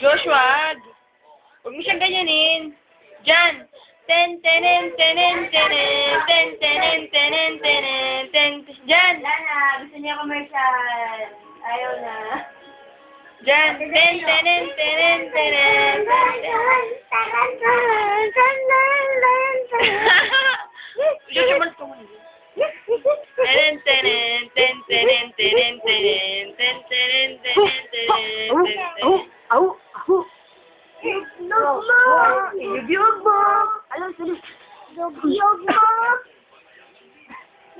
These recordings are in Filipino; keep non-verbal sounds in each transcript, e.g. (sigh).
Joshua, huwag mo siyang ganyanin. Diyan. Ten, tenen, tenen, tenen, ten, tenen, tenen, tenen, ten, Diyan. Lana, gusto niya commercial. Ayaw na. Diyan. Ten, tenen, tenen, tenen. Tenen, tenen, ten, tenen, tenen, tenen, ten, tenen, tenen, tenen, ten! Yug mo! Yug mo! Alam, salis. Yug mo!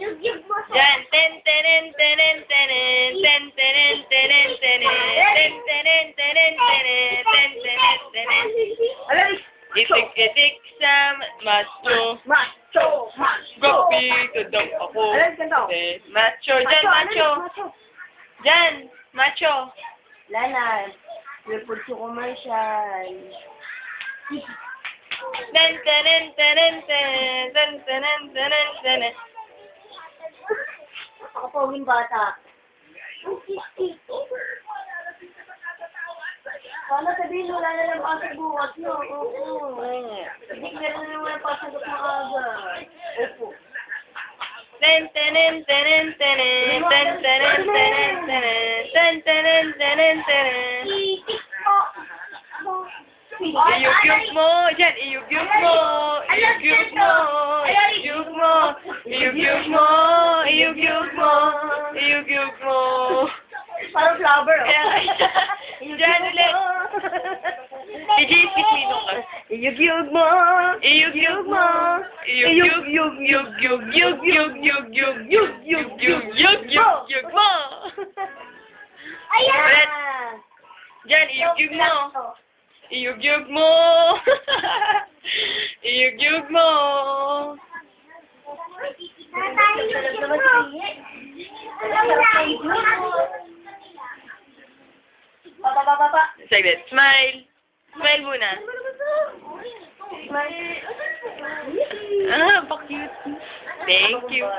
Yug mo! Diyan. Ten, tenen, tenen, tenen, ten, tenen, tenen, tenen, ten, tenen, tenen, tenen, ten, tenen, tenen. Alam, Itik-itik sa macho. Macho! Macho! Gapito daw ako. Alam, ganito. Eh, Macho. Diyan, macho. Diyan, macho. Lana, Report to commercial. Tan tanan tanan tanan tan tanan tanan tanan. Ako po yung bata. Paano sabihin wala na lang pasagot? No, oo. Hindi na lang wala pasagot na agad. Opo. Tan tanan tanan tanan tan tanan tanan tanan tan tanan tanan tanan Iyugyug mo, yan, iyugyug mo, iyugyug mo, iyugyug mo, iyugyug mo, iyugyug mo, iyugyug mo. Parang flower, oh. Dyan ulit. DJ, nung ka. Iyug-yug mo. Iyugyug mo, iyugyug, yug, yug, yug, yug, yug, yug, yug, yug, yug, yug, yug, yug, yug mo. Ayan! Ulit. Dyan, iyugyug mo. Iyugyug mo. (laughs) Iyugyug mo. Saglit, smile. Smile muna. Ah, pa-cute. Thank you.